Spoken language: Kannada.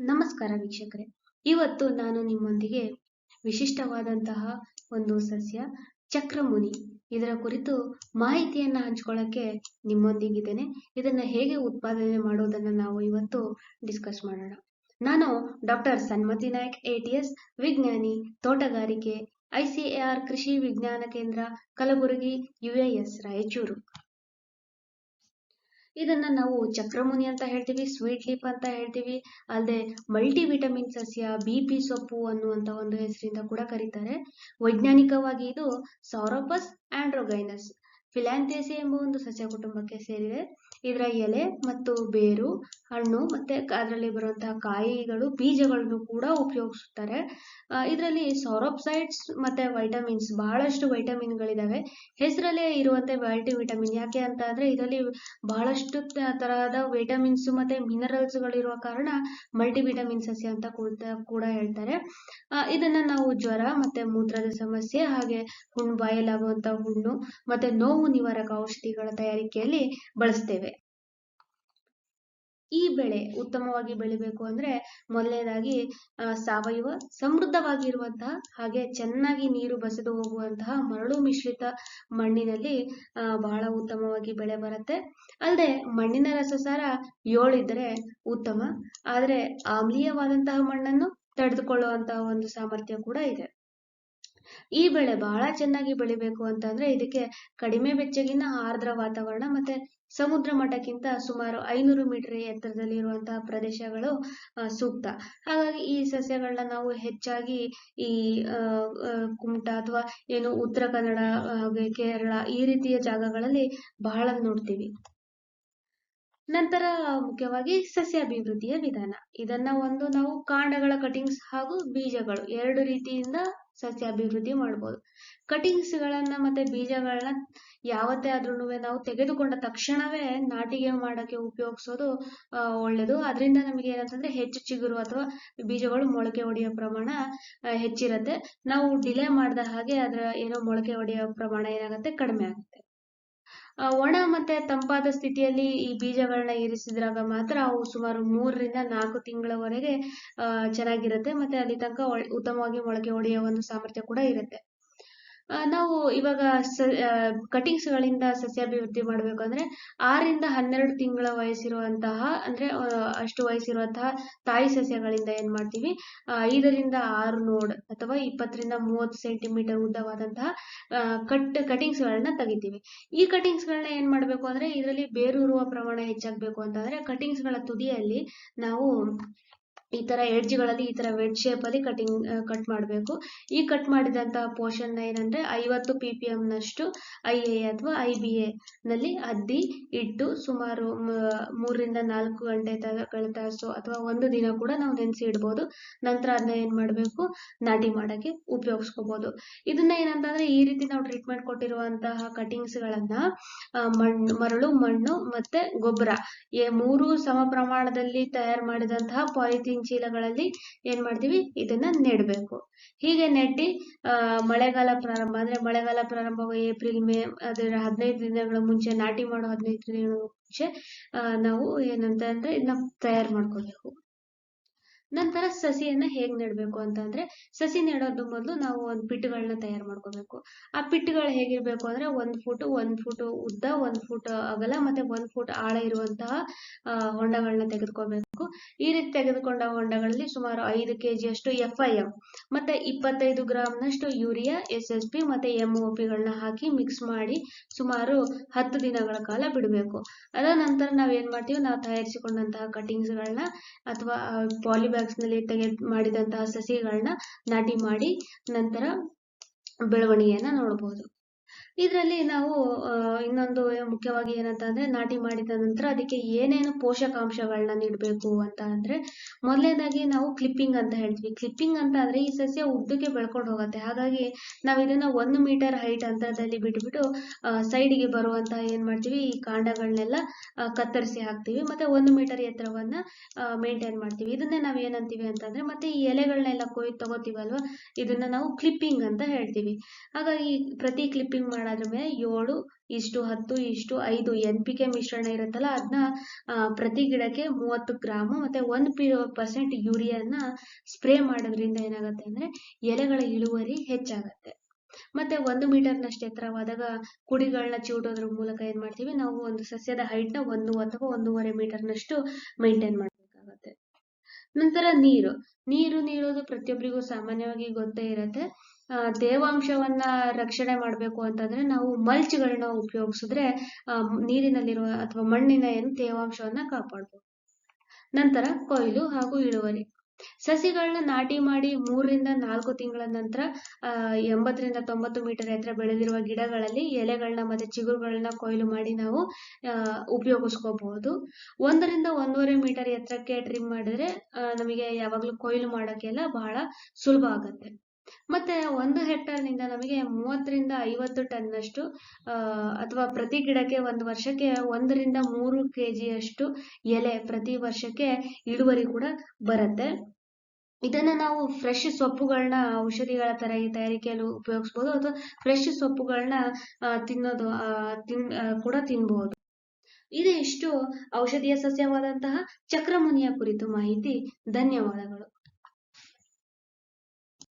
ನಮಸ್ಕಾರ ವೀಕ್ಷಕರೇ. ಇವತ್ತು ನಾನು ನಿಮ್ಮೊಂದಿಗೆ ವಿಶಿಷ್ಟವಾದಂತಹ ಒಂದು ಸಸ್ಯ, ಚಕ್ರಮುನಿ. ಇದರ ಕುರಿತು ಮಾಹಿತಿಯನ್ನ ಹಂಚ್ಕೊಳ್ಳಕ್ಕೆ ನಿಮ್ಮೊಂದಿಗಿದ್ದೇನೆ. ಇದನ್ನ ಹೇಗೆ ಉತ್ಪಾದನೆ ಮಾಡೋದನ್ನ ನಾವು ಇವತ್ತು ಡಿಸ್ಕಸ್ ಮಾಡೋಣ. ನಾನು ಡಾಕ್ಟರ್ ಸನ್ಮತಿ ನಾಯಕ್ ಎಟಿಎಸ್ ವಿಜ್ಞಾನಿ, ತೋಟಗಾರಿಕೆ ಐಸಿಎಆರ್ ಕೃಷಿ ವಿಜ್ಞಾನ ಕೇಂದ್ರ, ಕಲಬುರಗಿ ಯುಎಎಸ್ ರಾಯಚೂರು. ಇದನ್ನ ನಾವು ಚಕ್ರಮುನಿ ಅಂತ ಹೇಳ್ತೀವಿ ಸ್ವೀಟ್ ಲೀಪ್ ಅಂತ ಹೇಳ್ತೀವಿ ಅಲ್ಲದೆ ಮಲ್ಟಿ ವಿಟಮಿನ್ ಸಸ್ಯ ಬಿಪಿ ಸೊಪ್ಪು ಅನ್ನುವಂತ ಒಂದು ಹೆಸರಿಂದ ಕೂಡ ಕರೀತಾರೆ. ವೈಜ್ಞಾನಿಕವಾಗಿ ಇದು ಸೌರೋಪಸ್ ಆಂಡ್ರೋಗೈನಸ್ ಫಿಲಾಂಥೇಸಿ ಎಂಬ ಒಂದು ಸಸ್ಯ ಕುಟುಂಬಕ್ಕೆ ಸೇರಿದೆ ಇದರ ಎಲೆ ಮತ್ತು ಬೇರು, ಹಣ್ಣು ಮತ್ತೆ ಅದರಲ್ಲಿ ಬರುವಂತಹ ಕಾಯಿಗಳು, ಬೀಜಗಳನ್ನು ಕೂಡ ಉಪಯೋಗಿಸುತ್ತಾರೆ ಇದರಲ್ಲಿ ಸೌರೋಪ್ಸೈಡ್ಸ್ ಮತ್ತೆ ವೈಟಮಿನ್ಸ್ ಬಹಳಷ್ಟು ವೈಟಮಿನ್ಗಳಿದ್ದಾವೆ ಹೆಸರಲ್ಲೇ ಇರುವಂತೆ ಮಲ್ಟಿ ವಿಟಮಿನ್. ಯಾಕೆ ಅಂತ ಅಂದ್ರೆ ಇದರಲ್ಲಿ ಬಹಳಷ್ಟು ತರಹದ ವಿಟಮಿನ್ಸ್ ಮತ್ತೆ ಮಿನರಲ್ಸ್ ಗಳಿರುವ ಕಾರಣ ಮಲ್ಟಿ ವಿಟಮಿನ್ ಸಸ್ಯ ಅಂತ ಕೂಡ ಹೇಳ್ತಾರೆ. ಇದನ್ನ ನಾವು ಜ್ವರ ಮತ್ತೆ ಮೂತ್ರದ ಸಮಸ್ಯೆ ಹಾಗೆ ಹುಣ್ಣು ಬಾಯಲಾಗುವಂತ ಹುಣ್ಣು ಮತ್ತೆ ನೋವು ನಿವಾರಕ ಔಷಧಿಗಳ ತಯಾರಿಕೆಯಲ್ಲಿ ಬಳಸ್ತೇವೆ. ಈ ಬೆಳೆ ಉತ್ತಮವಾಗಿ ಬೆಳಿಬೇಕು ಅಂದ್ರೆ ಮೊದಲನೇದಾಗಿ ಸಾವಯವ ಸಮೃದ್ಧವಾಗಿರುವಂತಹ ಹಾಗೆ ಚೆನ್ನಾಗಿ ನೀರು ಬಸಿದು ಹೋಗುವಂತಹ ಮರಳು ಮಿಶ್ರಿತ ಮಣ್ಣಿನಲ್ಲಿ ಬಹಳ ಉತ್ತಮವಾಗಿ ಬೆಳೆ ಬರುತ್ತೆ. ಅಲ್ಲದೆ ಮಣ್ಣಿನ ರಸಸಾರ ಏಳಿದ್ರೆ ಉತ್ತಮ. ಆದ್ರೆ ಆಮ್ಲೀಯವಾದಂತಹ ಮಣ್ಣನ್ನು ತಡೆದುಕೊಳ್ಳುವಂತಹ ಒಂದು ಸಾಮರ್ಥ್ಯ ಕೂಡ ಇದೆ. ಈ ಬೆಳೆ ಬಹಳ ಚೆನ್ನಾಗಿ ಬೆಳಿಬೇಕು ಅಂತಂದ್ರೆ ಇದಕ್ಕೆ ಕಡಿಮೆ ಬೆಚ್ಚಗಿನ ಆರ್ದ್ರ ವಾತಾವರಣ ಮತ್ತೆ ಸಮುದ್ರ ಮಟ್ಟಕ್ಕಿಂತ ಸುಮಾರು ಐನೂರು ಮೀಟರ್ ಎತ್ತರದಲ್ಲಿ ಇರುವಂತಹ ಪ್ರದೇಶಗಳು ಸೂಕ್ತ. ಹಾಗಾಗಿ ಈ ಸಸ್ಯಗಳನ್ನ ನಾವು ಹೆಚ್ಚಾಗಿ ಈ ಕುಮಟ ಅಥವಾ ಏನು ಉತ್ತರ ಕನ್ನಡ ಕೇರಳ ಈ ರೀತಿಯ ಜಾಗಗಳಲ್ಲಿ ಬಹಳ ನೋಡ್ತೀವಿ. ನಂತರ ಮುಖ್ಯವಾಗಿ ಸಸ್ಯ ಅಭಿವೃದ್ಧಿಯ ವಿಧಾನ. ಇದನ್ನ ಒಂದು ನಾವು ಕಾಂಡಗಳ ಕಟಿಂಗ್ಸ್ ಹಾಗೂ ಬೀಜಗಳು ಎರಡು ರೀತಿಯಿಂದ ಸಸ್ಯ ಅಭಿವೃದ್ಧಿ ಮಾಡ್ಬೋದು. ಕಟಿಂಗ್ಸ್ ಗಳನ್ನ ಮತ್ತೆ ಬೀಜಗಳನ್ನ ಯಾವತ್ತೇ ಆದ್ರೂ ನಾವು ತೆಗೆದುಕೊಂಡ ತಕ್ಷಣವೇ ನಾಟಿಗೆ ಮಾಡಕ್ಕೆ ಉಪಯೋಗಿಸೋದು ಒಳ್ಳೇದು. ಅದರಿಂದ ನಮಗೆ ಏನಂತಂದ್ರೆ ಹೆಚ್ಚು ಚಿಗುರು ಅಥವಾ ಬೀಜಗಳು ಮೊಳಕೆ ಒಡೆಯೋ ಪ್ರಮಾಣ ಹೆಚ್ಚಿರತ್ತೆ. ನಾವು ಡಿಲೇ ಮಾಡಿದ ಹಾಗೆ ಅದರ ಏನೋ ಮೊಳಕೆ ಹೊಡೆಯೋ ಪ್ರಮಾಣ ಏನಾಗುತ್ತೆ? ಕಡಿಮೆ ಆಗುತ್ತೆ. ಒಣ ಮತ್ತೆ ತಂಪಾದ ಸ್ಥಿತಿಯಲ್ಲಿ ಈ ಬೀಜಗಳನ್ನ ಇರಿಸಿದ್ರಾಗ ಮಾತ್ರ ಅವು ಸುಮಾರು ಮೂರರಿಂದ ನಾಲ್ಕು ತಿಂಗಳವರೆಗೆ ಚೆನ್ನಾಗಿರುತ್ತೆ. ಮತ್ತೆ ಅಲ್ಲಿ ತನಕ ಉತ್ತಮವಾಗಿ ಮೊಳಕೆ ಒಡೆಯುವ ಒಂದು ಸಾಮರ್ಥ್ಯ ಕೂಡ ಇರುತ್ತೆ. ನಾವು ಇವಾಗ ಸ ಕಟಿಂಗ್ಸ್ ಗಳಿಂದ ಸಸ್ಯಾಭಿವೃದ್ಧಿ ಮಾಡಬೇಕು ಅಂದ್ರೆ ಆರರಿಂದ ಹನ್ನೆರಡು ತಿಂಗಳ ವಯಸ್ಸಿರುವಂತಹ, ಅಂದ್ರೆ ಅಷ್ಟು ವಯಸ್ಸಿರುವಂತಹ ತಾಯಿ ಸಸ್ಯಗಳಿಂದ ಏನ್ ಮಾಡ್ತೀವಿ? ಐದರಿಂದ ಆರು ನೋಡ್ ಅಥವಾ ಇಪ್ಪತ್ತರಿಂದ ಮೂವತ್ತು ಸೆಂಟಿಮೀಟರ್ ಉದ್ದವಾದಂತಹ ಕಟ್ ಕಟಿಂಗ್ಸ್ ಗಳನ್ನ ತೆಗಿತೀವಿ. ಈ ಕಟಿಂಗ್ಸ್ ಗಳನ್ನ ಏನ್ ಮಾಡ್ಬೇಕು ಅಂದ್ರೆ, ಇದರಲ್ಲಿ ಬೇರೂರುವ ಪ್ರಮಾಣ ಹೆಚ್ಚಾಗಬೇಕು ಅಂತಂದ್ರೆ ಕಟಿಂಗ್ಸ್ಗಳ ತುದಿಯಲ್ಲಿ ನಾವು ಈ ತರ ಎಡ್ಜ್ಗಳಲ್ಲಿ ಈ ತರ ವೆಡ್ ಶೇಪ್ ಅಲ್ಲಿ ಕಟಿಂಗ್ ಕಟ್ ಮಾಡಬೇಕು. ಈ ಕಟ್ ಮಾಡಿದಂತಹ ಪೋರ್ಷನ್ ಏನಂದ್ರೆ ಐವತ್ತು ಪಿ ಪಿ ಎಂ ನಷ್ಟು ಐ ಎ ಅಥವಾ ಐ ಬಿ ಎ ನಲ್ಲಿ ಅದ್ದಿ ಇಟ್ಟು ಸುಮಾರು ಮೂರರಿಂದ ನಾಲ್ಕು ಗಂಟೆ ತಾಸು ಅಥವಾ ಒಂದು ದಿನ ಕೂಡ ನಾವು ನೆನೆಸಿ ಇಡ್ಬೋದು. ನಂತರ ಅದನ್ನ ಏನ್ ಮಾಡಬೇಕು? ನಾಟಿ ಮಾಡಕ್ಕೆ ಉಪಯೋಗಿಸ್ಕೋಬಹುದು ಇದನ್ನ ಏನಂತಂದ್ರೆ ಈ ರೀತಿ ನಾವು ಟ್ರೀಟ್ಮೆಂಟ್ ಕೊಟ್ಟಿರುವಂತಹ ಕಟಿಂಗ್ಸ್ ಗಳನ್ನ ಮಣ್ಣು, ಮರಳು, ಮಣ್ಣು ಮತ್ತೆ ಗೊಬ್ಬರ. ಮೂರು ಸಮ ಪ್ರಮಾಣದಲ್ಲಿ ತಯಾರು ಮಾಡಿದಂತಹ ಪಾಲಿಥೀನ್ ಚೀಲಗಳಲ್ಲಿ ಏನ್ ಮಾಡ್ತೀವಿ? ಇದನ್ನ ನೆಡ್ಬೇಕು. ಹೀಗೆ ನೆಟ್ಟಿ ಮಳೆಗಾಲ ಪ್ರಾರಂಭ ಅಂದ್ರೆ ಮಳೆಗಾಲ ಪ್ರಾರಂಭ ಏಪ್ರಿಲ್ ಮೇ, ಅದರ ಹದಿನೈದು ದಿನಗಳ ಮುಂಚೆ, ನಾಟಿ ಮಾಡೋ ಹದಿನೈದು ದಿನಗಳ ಮುಂಚೆ ನಾವು ಏನಂತ ಅಂದ್ರೆ ಇದನ್ನ ತಯಾರು ಮಾಡ್ಕೋಬೇಕು ನಂತರ ಸಸಿಯನ್ನ ಹೇಗ್ ನೆಡ್ಬೇಕು ಅಂತಂದ್ರೆ ಸಸಿ ನೆಡೋದು ಮೊದಲು ನಾವು ಒಂದು ಪಿಟ್ಗಳನ್ನ ತಯಾರು ಮಾಡ್ಕೋಬೇಕು ಆ ಪಿಟ್ಗಳು ಹೇಗಿರ್ಬೇಕು ಅಂದ್ರೆ, ಒಂದ್ ಫುಟ್ ಒಂದ್ ಫುಟ್ ಉದ್ದ, ಒಂದ್ ಫುಟ್ ಅಗಲ ಮತ್ತೆ ಒಂದ್ ಫುಟ್ ಆಳ ಇರುವಂತಹ ಹೊಂಡಗಳನ್ನ ತೆಗೆದುಕೋಬೇಕು ಈ ರೀತಿ ತೆಗೆದುಕೊಂಡ ಹೊಂಡಗಳಲ್ಲಿ ಸುಮಾರು ಐದು ಕೆಜಿ ಅಷ್ಟು ಎಫ್ ಐ ಎಂ ಮತ್ತೆ ಇಪ್ಪತ್ತೈದು ಗ್ರಾಮ್ನಷ್ಟು ಯೂರಿಯಾ ಎಸ್ ಎಸ್ ಪಿ ಮತ್ತೆ ಪಿಗಳನ್ನ ಹಾಕಿ ಮಿಕ್ಸ್ ಮಾಡಿ ಸುಮಾರು ಹತ್ತು ದಿನಗಳ ಕಾಲ ಬಿಡಬೇಕು. ಅದರ ನಂತರ ನಾವ್ ಏನ್ ಮಾಡ್ತೀವಿ? ನಾವು ತಯಾರಿಸಿಕೊಂಡಂತಹ ಕಟಿಂಗ್ಸ್ ಗಳನ್ನ ಅಥವಾ ಪಾಲಿಬ್ಯಾಗ್ಸ್ನಲ್ಲಿ ತೆಗೆ ಮಾಡಿದಂತಹ ಸಸಿಗಳನ್ನ ನಾಟಿ ಮಾಡಿ ನಂತರ ಬೆಳವಣಿಗೆಯನ್ನ ನೋಡಬಹುದು ಇದರಲ್ಲಿ ನಾವು ಇನ್ನೊಂದು ಮುಖ್ಯವಾಗಿ ಏನಂತ ಅಂದ್ರೆ ನಾಟಿ ಮಾಡಿದ ನಂತರ ಅದಕ್ಕೆ ಏನೇನು ಪೋಷಕಾಂಶಗಳನ್ನ ನೀಡಬೇಕು ಅಂತ ಅಂದ್ರೆ ಮೊದಲನೇದಾಗಿ ನಾವು ಕ್ಲಿಪ್ಪಿಂಗ್ ಅಂತ ಹೇಳ್ತೀವಿ. ಕ್ಲಿಪ್ಪಿಂಗ್ ಅಂತ ಅಂದ್ರೆ ಈ ಸಸ್ಯ ಉದ್ದಕ್ಕೆ ಬೆಳ್ಕೊಂಡು ಹೋಗುತ್ತೆ. ಹಾಗಾಗಿ ನಾವು ಇದನ್ನ ಒಂದು ಮೀಟರ್ ಹೈಟ್ ಅಂತರದಲ್ಲಿ ಬಿಟ್ಬಿಟ್ಟು ಸೈಡ್ಗೆ ಬರುವಂತ ಏನ್ ಮಾಡ್ತೀವಿ? ಈ ಕಾಂಡಗಳನ್ನೆಲ್ಲ ಕತ್ತರಿಸಿ ಹಾಕ್ತಿವಿ. ಮತ್ತೆ ಒಂದು ಮೀಟರ್ ಎತ್ತರವನ್ನ ಮೇಂಟೈನ್ ಮಾಡ್ತೀವಿ. ಇದನ್ನೇ ನಾವ್ ಏನಂತೀವಿ ಅಂತಂದ್ರೆ ಮತ್ತೆ ಈ ಎಲೆಗಳನ್ನೆಲ್ಲ ಕೊಯ್ದು ತಗೋತೀವಲ್ವಾ? ಇದನ್ನ ನಾವು ಕ್ಲಿಪ್ಪಿಂಗ್ ಅಂತ ಹೇಳ್ತೀವಿ. ಹಾಗಾಗಿ ಪ್ರತಿ ಕ್ಲಿಪ್ಪಿಂಗ್ ಮಾಡೋ ಮಾಡೋದ್ರ ಮೇಲೆ ಏಳು ಇಷ್ಟು, ಹತ್ತು ಇಷ್ಟು, ಐದು ಎನ್ ಪಿ ಕೆ ಮಿಶ್ರಣ ಇರುತ್ತಲ್ಲ ಅದನ್ನ ಪ್ರತಿ ಗಿಡಕ್ಕೆ ಮೂವತ್ತು ಗ್ರಾಮು ಮತ್ತೆ ಒಂದು ಪಿ ಪರ್ಸೆಂಟ್ ಯೂರಿಯಾನ ಸ್ಪ್ರೇ ಮಾಡೋದ್ರಿಂದ ಏನಾಗುತ್ತೆ ಅಂದ್ರೆ ಎಲೆಗಳ ಇಳುವರಿ ಹೆಚ್ಚಾಗತ್ತೆ. ಮತ್ತೆ ಒಂದು ಮೀಟರ್ನಷ್ಟು ಎತ್ತರವಾದಾಗ ಕುಡಿಗಳನ್ನ ಚಿವುಟೋದ್ರ ಮೂಲಕ ಏನ್ ಮಾಡ್ತೀವಿ, ನಾವು ಒಂದು ಸಸ್ಯದ ಹೈಟ್ನ ಒಂದು ಅಥವಾ ಒಂದೂವರೆ ಮೀಟರ್ನಷ್ಟು ಮೇಂಟೈನ್ ಮಾಡಬೇಕಾಗತ್ತೆ ನಂತರ ನೀರು. ನೀರು ನೀಡೋದು ಪ್ರತಿಯೊಬ್ಬರಿಗೂ ಸಾಮಾನ್ಯವಾಗಿ ಗೊತ್ತೇ ಇರತ್ತೆ. ತೇವಾಂಶವನ್ನ ರಕ್ಷಣೆ ಮಾಡಬೇಕು ಅಂತಂದ್ರೆ ನಾವು ಮಲ್ಚ್ಗಳನ್ನ ಉಪಯೋಗಿಸಿದ್ರೆ ನೀರಿನಲ್ಲಿರುವ ಅಥವಾ ಮಣ್ಣಿನ ಏನು ತೇವಾಂಶವನ್ನ ಕಾಪಾಡ್ಬೋದು. ನಂತರ ಕೊಯ್ಲು ಹಾಗೂ ಇಳುವರಿ. ಸಸಿಗಳನ್ನ ನಾಟಿ ಮಾಡಿ ಮೂರರಿಂದ ನಾಲ್ಕು ತಿಂಗಳ ನಂತರ ಎಂಬತ್ತರಿಂದ ತೊಂಬತ್ತು ಮೀಟರ್ ಎತ್ತರ ಬೆಳೆದಿರುವ ಗಿಡಗಳಲ್ಲಿ ಎಲೆಗಳನ್ನ ಮತ್ತೆ ಚಿಗುರುಗಳನ್ನ ಕೊಯ್ಲು ಮಾಡಿ ನಾವು ಉಪಯೋಗಿಸ್ಕೋಬಹುದು ಒಂದರಿಂದ ಒಂದೂವರೆ ಮೀಟರ್ ಎತ್ತರಕ್ಕೆ ಟ್ರಿಮ್ ಮಾಡಿದ್ರೆ ನಮಗೆ ಯಾವಾಗ್ಲೂ ಕೊಯ್ಲು ಮಾಡೋಕ್ಕೆಲ್ಲ ಬಹಳ ಸುಲಭ ಆಗತ್ತೆ. ಮತ್ತೆ ಒಂದು ಹೆಕ್ಟರ್ನಿಂದ ನಮಗೆ ಮೂವತ್ತರಿಂದ ಐವತ್ತು ಟನ್ನಷ್ಟು ಅಥವಾ ಪ್ರತಿ ಗಿಡಕ್ಕೆ ಒಂದು ವರ್ಷಕ್ಕೆ ಒಂದರಿಂದ ಮೂರು ಕೆ ಜಿಯಷ್ಟು ಎಲೆ ಪ್ರತಿ ವರ್ಷಕ್ಕೆ ಇಳುವರಿ ಕೂಡ ಬರುತ್ತೆ. ಇದನ್ನ ನಾವು ಫ್ರೆಶ್ ಸೊಪ್ಪುಗಳನ್ನ ಔಷಧಿಗಳ ತರ ಈ ತಯಾರಿಕೆಯಲ್ಲಿ ಉಪಯೋಗಿಸ್ಬೋದು, ಅಥವಾ ಫ್ರೆಶ್ ಸೊಪ್ಪುಗಳನ್ನ ತಿನ್ನೋದು ತಿನ್ ಕೂಡ ತಿನ್ಬಹುದು ಇದು ಇಷ್ಟು ಔಷಧೀಯ ಸಸ್ಯವಾದಂತಹ ಚಕ್ರಮುನಿಯ ಕುರಿತು ಮಾಹಿತಿ. ಧನ್ಯವಾದಗಳು.